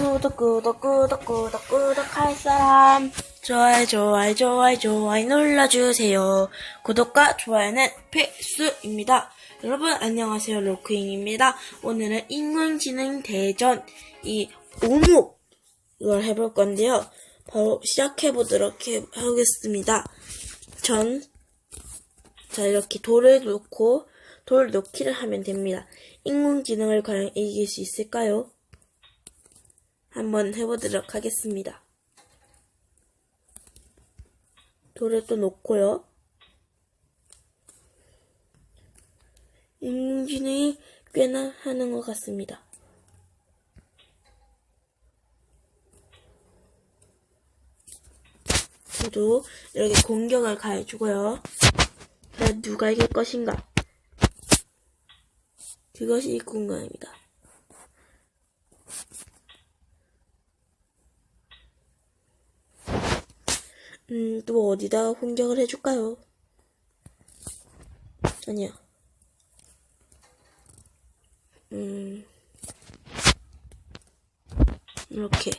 구독 구독 구독 구독 구독할 사람. 좋아요 좋아요 좋아요 좋아요 눌러주세요. 구독과 좋아요는 필수입니다. 여러분 안녕하세요. 로크잉입니다. 오늘은 인공지능 대전 이 오목을 해볼 건데요. 바로 시작해 보도록 하겠습니다. 전 자, 이렇게 돌을 놓고 돌 놓기를 하면 됩니다. 인공지능을 과연 이길 수 있을까요? 한번 해보도록 하겠습니다. 돌을 또 놓고요. 인공지능이 꽤나 하는 것 같습니다. 저도 이렇게 공격을 가해주고요. 과연 누가 이길 것인가? 그것이 궁금합니다. 음, 또 어디다가 공격을 해줄까요? 아니야. 음, 이렇게.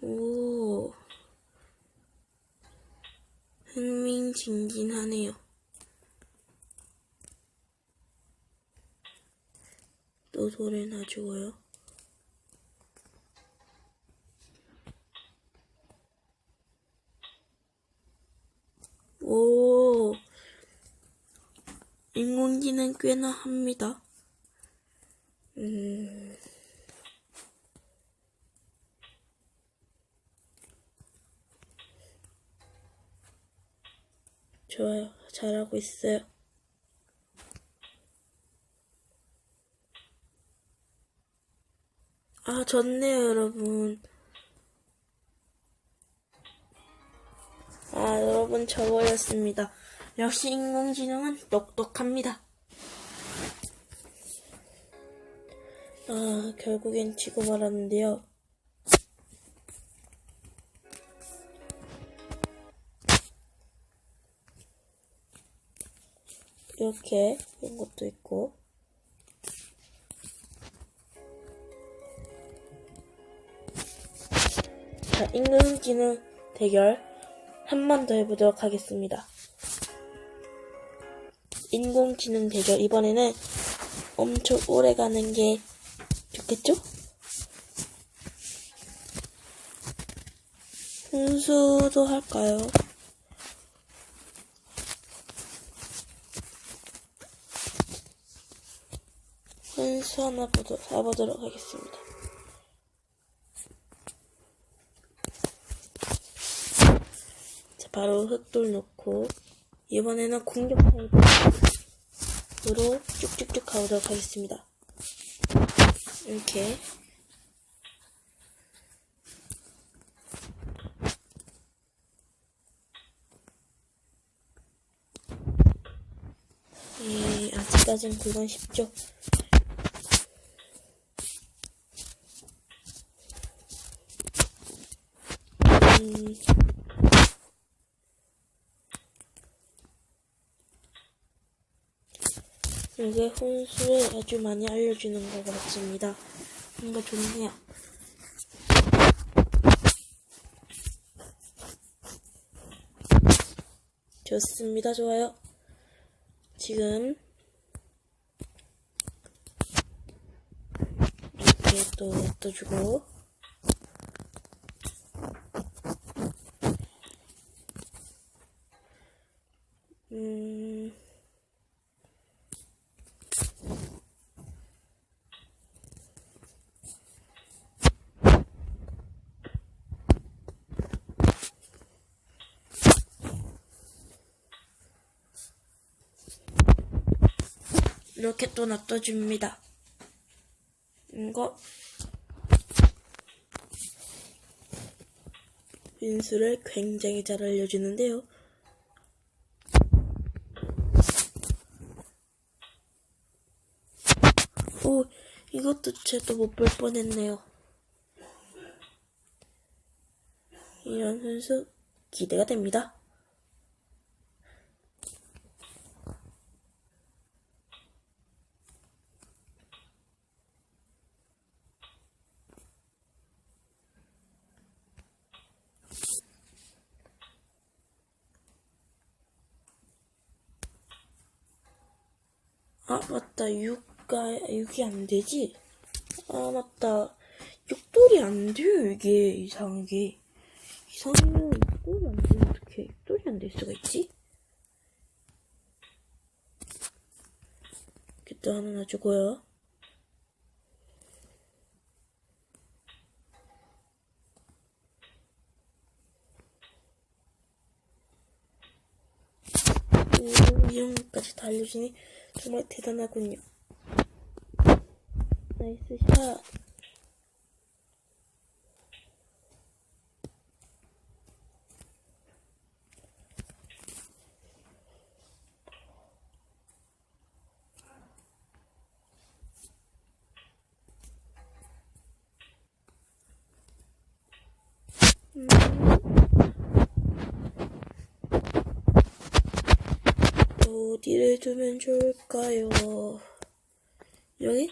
오. 흥미진진하 또 소리 놔주고요. 오, 인공지능 꽤나 합니다. 음, 좋아요. 잘하고 있어요. 아, 좋네요, 여러분. 아, 여러분, 저버렸습니다. 역시 인공지능은 똑똑합니다. 아, 결국엔 지고 말았는데요. 이렇게 이런 것도 있고 인공지능 대결 한 번 더 해보도록 하겠습니다. 인공지능 대결 이번에는 엄청 오래 가는 게 좋겠죠? 훈수도 할까요? 훈수 하나 보도, 사보도록 하겠습니다. 바로 흑돌 놓고 이번에는 공격 타입으로 쭉쭉쭉 가보도록 하겠습니다. 이렇게 예, 아직까진 그건 쉽죠. 음, 이게 혼수를 아주 많이 알려주는 것 같습니다. 뭔가 좋네요. 좋습니다. 좋아요. 지금 이렇게 또 떠주고 음 이렇게 또 놔둬줍니다. 이거 인수를 굉장히 잘 알려주는데요. 오, 이것도 제도 못 볼 뻔했네요. 이런 선수 기대가 됩니다. 아, 맞다. 6가, 6이 안 되지? 아, 맞다. 6돌이 안 돼요, 이게. 이상하게. 이상하면 6돌이 안 되면 어떻게 6돌이 안 될 수가 있지? 이렇게 또 하나 놔주고요. 오, 이런 것까지 다 알려주니 정말 대단하군요. 나이스 샷. 음. 어디를 두면 좋을까요? 여기?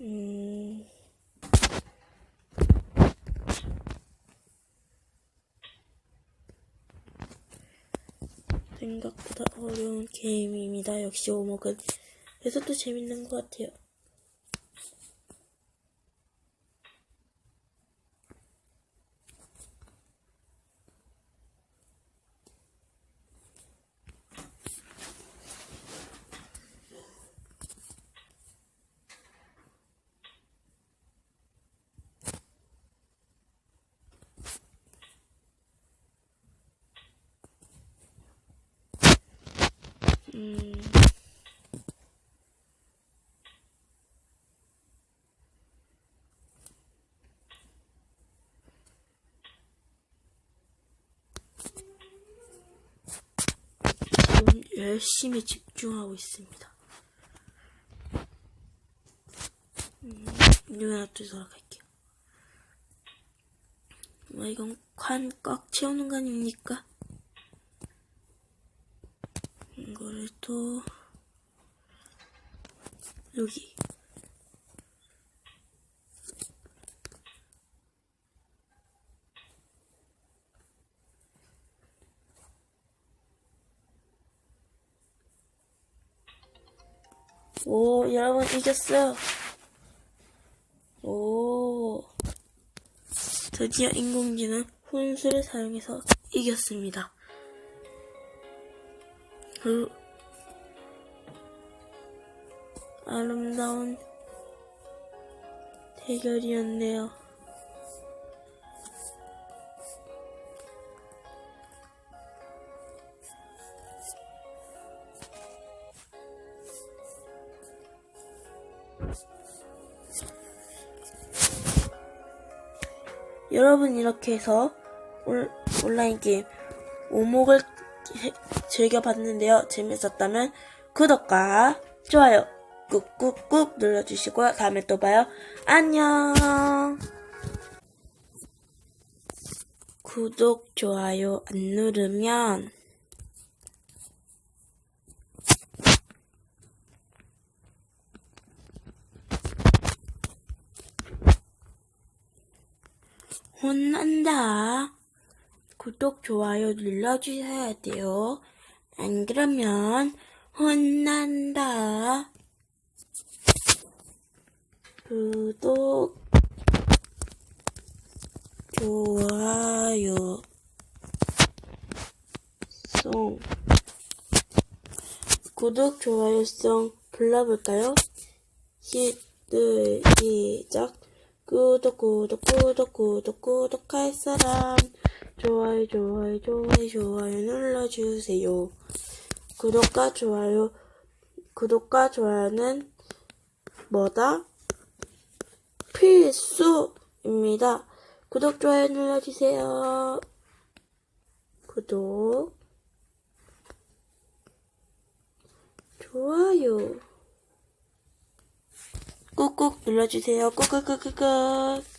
음. 생각보다 어려운 게임입니다. 역시 오목은. 그래서 또 재밌는 것 같아요. 음. 지금 열심히 집중하고 있습니다. 음, 이거 놔두도록 할게요. 와, 이건 관 꽉 채우는 거 아닙니까? 이거를 또 여기 오 여러분 이겼어요. 오. 드디어 인공지능 훈수를 사용해서 이겼습니다. 그 아름다운 대결이었네요. 여러분 이렇게 해서 올, 온라인 게임 오목을 해- 즐겨봤는데요. 재밌었다면 구독과 좋아요 꾹꾹꾹 눌러주시고요. 다음에 또 봐요. 안녕. 구독, 좋아요 안 누르면 혼난다. 구독, 좋아요 눌러주셔야 돼요. 안 그러면 혼난다. 구독, 좋아요, 송. 구독, 좋아요, 송 불러볼까요? 시작. 구독, 구독, 구독, 구독, 구독할 사람. 좋아요, 좋아요, 좋아요, 좋아요 눌러주세요. 구독과 좋아요, 구독과 좋아요는 뭐다? 필수입니다. 구독, 좋아요 눌러주세요. 구독, 좋아요. 꾹꾹 눌러주세요. 꾹꾹꾹꾹꾹.